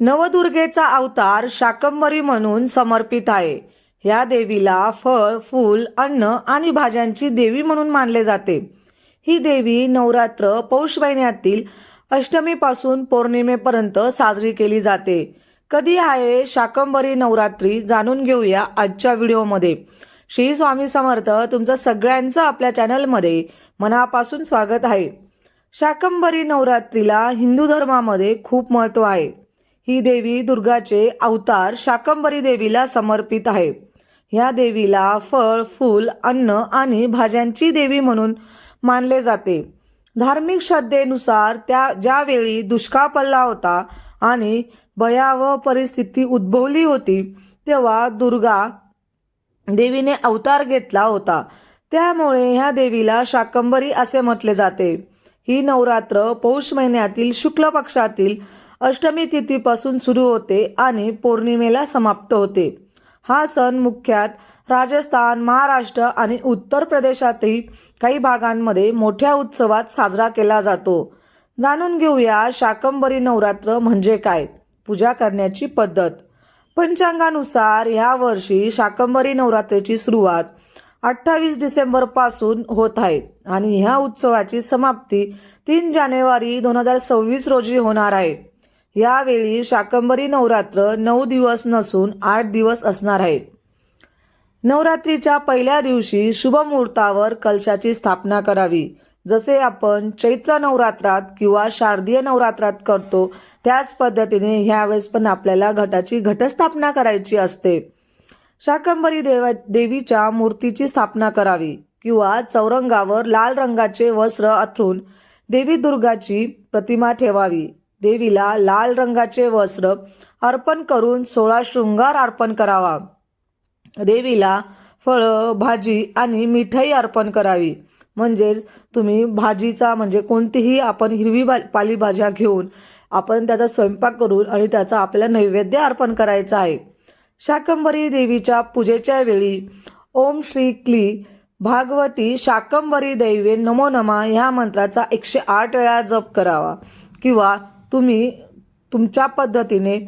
नवदुर्गेचा अवतार शाकंभरी म्हणून समर्पित आहे. या देवीला फळ फूल अन्न आणि भाज्यांची देवी म्हणून मानले जाते. ही देवी नवरात्र पौष महिन्यातील अष्टमीपासून पौर्णिमेपर्यंत साजरी केली जाते. कधी आहे शाकंभरी नवरात्री जाणून घेऊया आजच्या व्हिडिओमध्ये. श्री स्वामी समर्थ तुमचं सगळ्यांचं आपल्या चॅनलमध्ये मनापासून स्वागत आहे. शाकंभरी नवरात्रीला हिंदू धर्मामध्ये खूप महत्त्व आहे. ही देवी दुर्गाचे अवतार शाकंभरी देवीला समर्पित आहे. या देवीला फळ फूल अन्न आणि भाज्यांची देवी म्हणून मानले जाते. धार्मिक श्रद्धेनुसार त्या ज्यावेळी दुष्काळ पडला होता आणि भयावह परिस्थिती उद्भवली होती तेव्हा दुर्गा देवीने अवतार घेतला होता. त्यामुळे ह्या देवीला शाकंभरी असे म्हटले जाते. ही नवरात्र पौष महिन्यातील शुक्ल पक्षातील अष्टमी तिथीपासून सुरू होते आणि पौर्णिमेला समाप्त होते. हा सण मुख्यात राजस्थान महाराष्ट्र आणि उत्तर प्रदेशातही काही भागांमध्ये मोठ्या उत्सवात साजरा केला जातो. जाणून घेऊया शाकंभरी नवरात्र म्हणजे काय? पूजा करण्याची पद्धत. पंचांगानुसार ह्या वर्षी शाकंभरी नवरात्रीची सुरुवात अठ्ठावीस डिसेंबरपासून होत आहे आणि ह्या उत्सवाची समाप्ती तीन जानेवारी दोन हजार सव्वीस रोजी होणार आहे. यावेळी शाकंभरी नवरात्र नऊ दिवस नसून आठ दिवस असणार आहे. नवरात्रीच्या पहिल्या दिवशी शुभ मुहूर्तावर कलशाची स्थापना करावी. जसे आपण चैत्र नवरात्रात किंवा शारदीय नवरात्रात करतो त्याच पद्धतीने ह्यावेळेस पण आपल्याला घटाची घटस्थापना करायची असते. शाकंभरी देवा देवीच्या मूर्तीची स्थापना करावी किंवा चौरंगावर लाल रंगाचे वस्त्र अथरून देवी दुर्गाची प्रतिमा ठेवावी. देवीला लाल रंगाचे वस्त्र अर्पण करून सोळा शृंगार अर्पण करावा. देवीला फळं भाजी आणि मिठाई अर्पण करावी. म्हणजेच तुम्ही भाजीचा म्हणजे कोणतीही आपण हिरवी भा पालीभाज्या घेऊन आपण त्याचा स्वयंपाक करून आणि त्याचा आपल्याला नैवेद्य अर्पण करायचा आहे. शाकंभरी देवीच्या पूजेच्या वेळी ओम श्री क्ली भागवती शाकंभरी दैवे नमो नमा ह्या मंत्राचा एकशे आठ वेळा जप करावा. किंवा तुम्ही तुमच्या पद्धतीने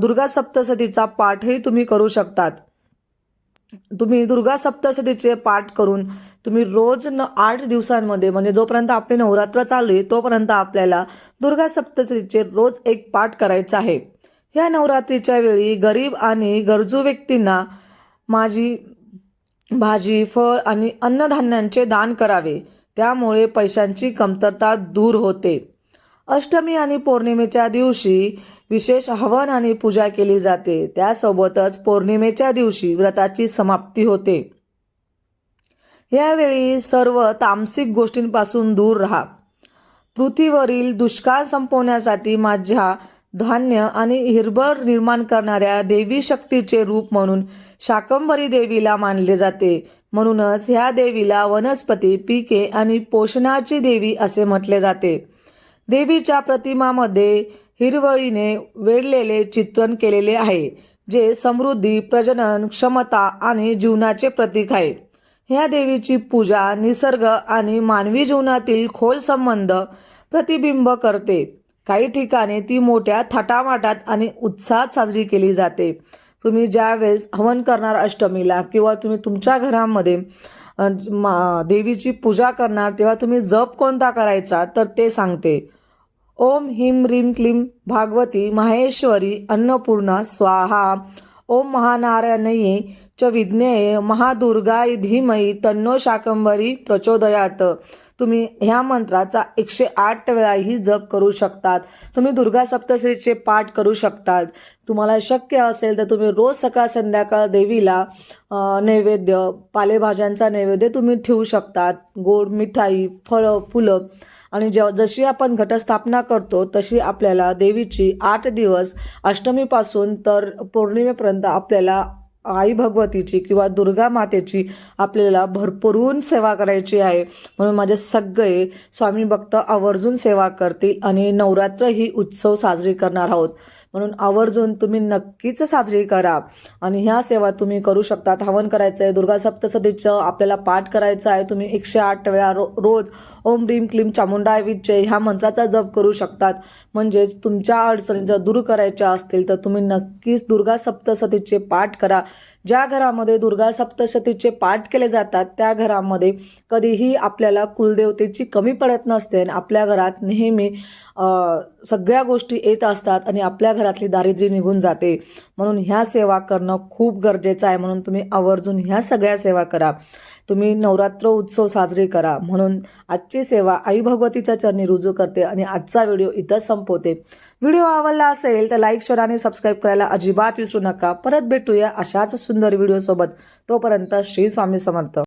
दुर्गा सप्तशतीचा पाठही तुम्ही करू शकतात. तुम्ही दुर्गा सप्तशतीचे पाठ करून तुम्ही रोज न आठ दिवसांमध्ये म्हणजे जोपर्यंत आपले नवरात्र चालू आहे तोपर्यंत आपल्याला दुर्गा सप्तशतीचे रोज एक पाठ करायचा आहे. या नवरात्रीच्या वेळी गरीब आणि गरजू व्यक्तींना माझी भाजी फळ आणि अन्नधान्यांचे दान करावे. त्यामुळे पैशांची कमतरता दूर होते. अष्टमी आणि पौर्णिमेच्या दिवशी विशेष हवन आणि पूजा केली जाते. त्यासोबतच पौर्णिमेच्या दिवशी व्रताची समाप्ती होते. यावेळी सर्व तामसिक गोष्टींपासून दूर राहा. पृथ्वीवरील दुष्काळ संपवण्यासाठी माझ्या धान्य आणि हिरबळ निर्माण करणाऱ्या देवी शक्तीचे रूप म्हणून शाकंभरी देवीला मानले जाते. म्हणूनच ह्या देवीला वनस्पती पिके आणि पोषणाची देवी असे म्हटले जाते. देवीच्या प्रतिमामध्ये हिरवळीने वेढलेले चित्रण केलेले आहे जे समृद्धी प्रजनन क्षमता आणि जीवनाचे प्रतीक आहे. ह्या देवीची पूजा निसर्ग आणि मानवी जीवनातील खोल संबंध प्रतिबिंब करते. काही ठिकाणी ती मोठ्या थाटामाटात आणि उत्साहात साजरी केली जाते. तुम्ही ज्यावेळेस हवन करणार अष्टमीला किंवा तुम्ही तुमच्या घरामध्ये मा- देवीची पूजा करणार तेव्हा तुम्ही जप कोणता करायचा तर ते सांगते. ओम ह्रीं ह्रीं क्लीं भागवती माहेश्वरी अन्नपूर्णा स्वाहा. ओम महानारायणये च विज्ञेय महादुर्गाय धीमई तन्नो शाकंभरी प्रचोदयात. तुम्ही ह्या मंत्राचा एकशे आठ वेळाही जप करू शकतात. तुम्ही दुर्गा सप्तशतीचे पाठ करू शकतात. तुम्हाला शक्य असेल तर तुम्ही रोज सकाळ संध्याकाळ देवीला नैवेद्य पालेभाज्यांचा नैवेद्य तुम्ही ठेवू शकतात. गोड मिठाई फळं फुलं. आणि ज जशी आपण घटस्थापना करतो तशी आपल्याला देवीची आठ दिवस अष्टमीपासून तर पौर्णिमेपर्यंत आपल्याला आई भगवतीची किंवा दुर्गा मातेची आपल्याला भरपूरून सेवा करायची आहे. म्हणून माझे सगळे स्वामी भक्त आवर्जून सेवा करतील आणि नवरात्र ही उत्सव साजरी करणार आहोत. म्हणून आवर्जून तुम्ही नक्कीच साजरी करा. आणि ह्या सेवा तुम्ही करू शकतात हवन करायचं आहे दुर्गा सप्तसतीचं आपल्याला पाठ करायचं आहे. तुम्ही एकशे आठ वेळा रो रोज ओम ह्रीम क्लीम चामुंडाय विजय ह्या मंत्राचा जप करू शकतात. म्हणजेच तुमच्या अडचणी जर दूर करायच्या असतील तर तुम्ही नक्कीच दुर्गा सप्तसतीचे पाठ करा. ज्या घरामध्ये दुर्गा सप्तशतीचे पाठ केले जातात त्या घरामध्ये कधीही आपल्याला कुलदेवतेची कमी पडत नसते आणि आपल्या घरात नेहमी सगळ्या गोष्टी येत असतात आणि आपल्या घरातली दारिद्र्य निघून जाते. म्हणून ह्या सेवा करणं खूप गरजेचं आहे. म्हणून तुम्ही आवर्जून ह्या सगळ्या सेवा करा. तुम्ही नवरात्र उत्सव साजरे करा म्हणून आजची सेवा आई भगवतीच्या चरणी रुजू करते आणि आजचा व्हिडिओ इथं संपवते. व्हिडिओ आवडला असेल तर लाईक शेअर आणि सबस्क्राईब करायला अजिबात विसरू नका. परत भेटूया अशाच सुंदर व्हिडिओसोबत. तोपर्यंत श्री स्वामी समर्थ.